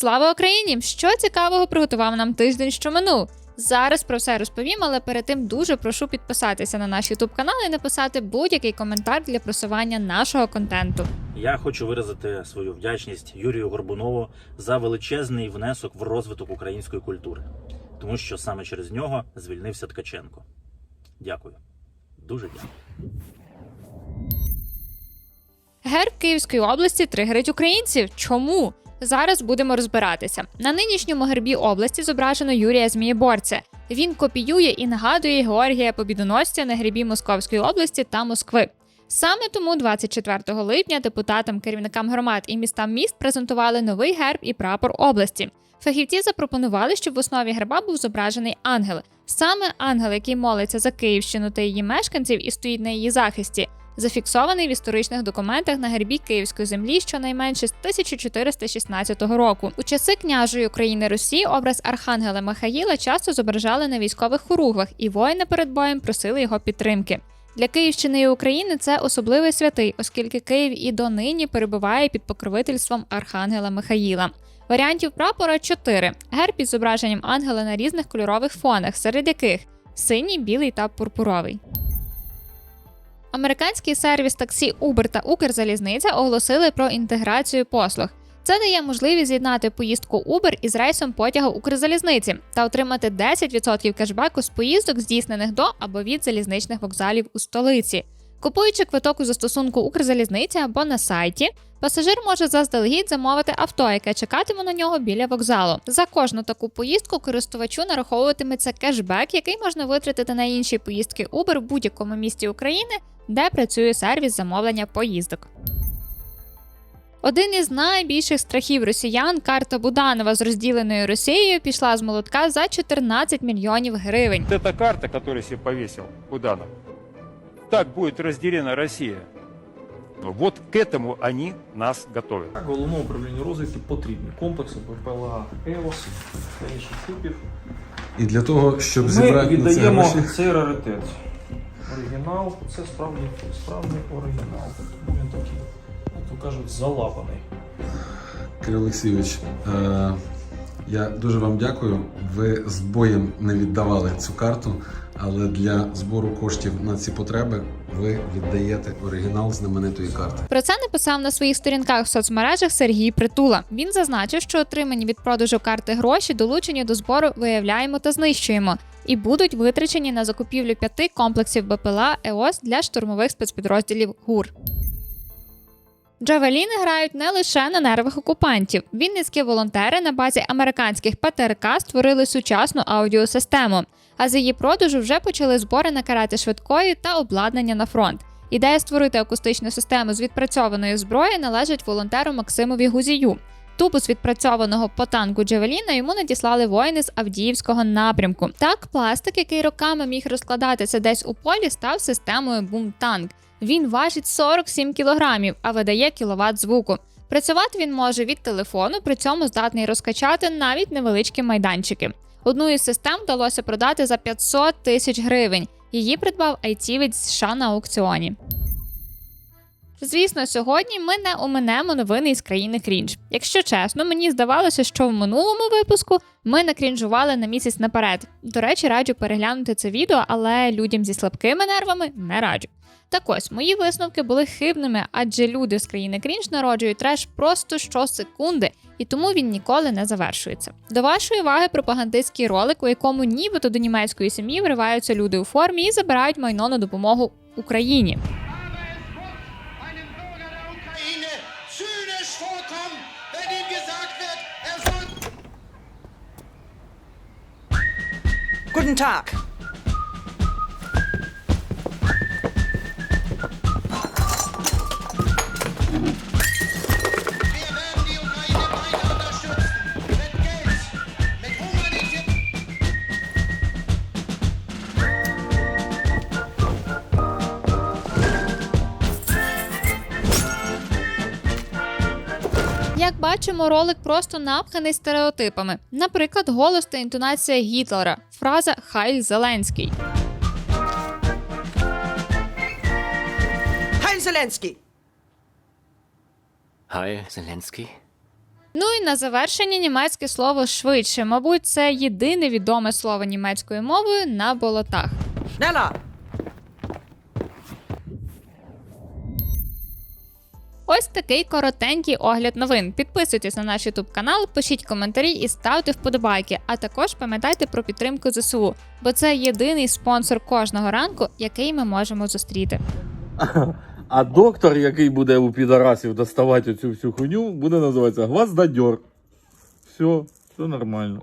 Слава Україні! Що цікавого приготував нам тиждень, що минув? Зараз про все розповім, але перед тим дуже прошу підписатися на наш YouTube канал і написати будь-який коментар для просування нашого контенту. Я хочу виразити свою вдячність Юрію Горбунову за величезний внесок в розвиток української культури, тому що саме через нього звільнився Ткаченко. Дякую. Дуже дякую. Герб Київської області тригерить українців. Чому? Зараз будемо розбиратися. На нинішньому гербі області зображено Юрія Змієборця. Він копіює і нагадує Георгія Побідоносця на гербі Московської області та Москви. Саме тому 24 липня депутатам, керівникам громад і містам міст презентували новий герб і прапор області. Фахівці запропонували, щоб в основі герба був зображений ангел. Саме ангел, який молиться за Київщину та її мешканців і стоїть на її захисті, зафіксований в історичних документах на гербі Київської землі щонайменше з 1416 року. У часи княжої України Русі образ архангела Михаїла часто зображали на військових хоругвах, і воїни перед боєм просили його підтримки. Для Київщини і України це особливий святий, оскільки Київ і донині перебуває під покровительством архангела Михаїла. Варіантів прапора чотири: герб із зображенням ангела на різних кольорових фонах, серед яких синій, білий та пурпуровий. Американський сервіс таксі Uber та Укрзалізниця оголосили про інтеграцію послуг. Це дає можливість з'єднати поїздку Uber із рейсом потягу Укрзалізниці та отримати 10% кешбеку з поїздок, здійснених до або від залізничних вокзалів у столиці. Купуючи квиток у застосунку Укрзалізниці або на сайті, пасажир може заздалегідь замовити авто, яке чекатиме на нього біля вокзалу. За кожну таку поїздку користувачу нараховуватиметься кешбек, який можна витратити на інші поїздки Uber в будь-якому місті України, де працює сервіс замовлення поїздок. Один із найбільших страхів росіян, карта Буданова з розділеною Росією, пішла з молотка за 14 мільйонів гривень. Вот эта карта, которую себе повесил Буданов, так будет разделена Россия. Вот к этому они нас готовят. Так, Головному управлінню розвідки потрібні комплекси БПЛА ЕОС та інших типів. І для того, щоб Ми зібрати на це віддаємо гроші, цей раритет. Оригінал, це справді справжній оригінал. Тому він такий, як то кажуть, залапаний. Кирил Олексійович, е, я дуже вам дякую. Ви з боєм не віддавали цю карту, але для збору коштів на ці потреби ви віддаєте оригінал знаменитої карти. Про це написав на своїх сторінках в соцмережах Сергій Притула. Він зазначив, що отримані від продажу карти гроші долучені до збору виявляємо та знищуємо. І будуть витрачені на закупівлю п'яти комплексів БПЛА ЕОС для штурмових спецпідрозділів ГУР. Джавеліни грають не лише на нервах окупантів. Вінницькі волонтери на базі американських ПТРК створили сучасну аудіосистему. А з її продажу вже почали збори на карати швидкої та обладнання на фронт. Ідея створити акустичну систему з відпрацьованої зброї належить волонтеру Максимові Гузію. Тубус відпрацьованого по танку Джавеліна йому надіслали воїни з Авдіївського напрямку. Так, пластик, який роками міг розкладатися десь у полі, став системою бум-танк. Він важить 47 кілограмів, а видає кіловат звуку. Працювати він може від телефону, при цьому здатний розкачати навіть невеличкі майданчики. Одну із систем вдалося продати за 500 тисяч гривень. Її придбав айтівець США на аукціоні. Звісно, сьогодні ми не оминемо новини із країни крінж. Якщо чесно, мені здавалося, що в минулому випуску ми накрінжували на місяць наперед. До речі, раджу переглянути це відео, але людям зі слабкими нервами не раджу. Так ось мої висновки були хибними, адже люди з країни крінж народжують треш просто щосекунди, і тому він ніколи не завершується. До вашої уваги пропагандистський ролик, у якому нібито до німецької сім'ї вриваються люди у формі і забирають майно на допомогу Україні. couldn't talk. Як бачимо, ролик просто напханий стереотипами. Наприклад, голос та інтонація Гітлера, фраза Хайль Зеленський. Heil Zelensky. Hi, Zelensky. Ну і на завершення німецьке слово швидше. Мабуть, це єдине відоме слово німецькою мовою на болотах. Schneller! Ось такий коротенький огляд новин. Підписуйтесь на наш YouTube канал, пишіть коментарі і ставте вподобайки. А також пам'ятайте про підтримку ЗСУ, бо це єдиний спонсор кожного ранку, який ми можемо зустріти. А доктор, який буде у підарасів доставати цю всю хуйню, буде називатися гвоздодьор. Все, все нормально.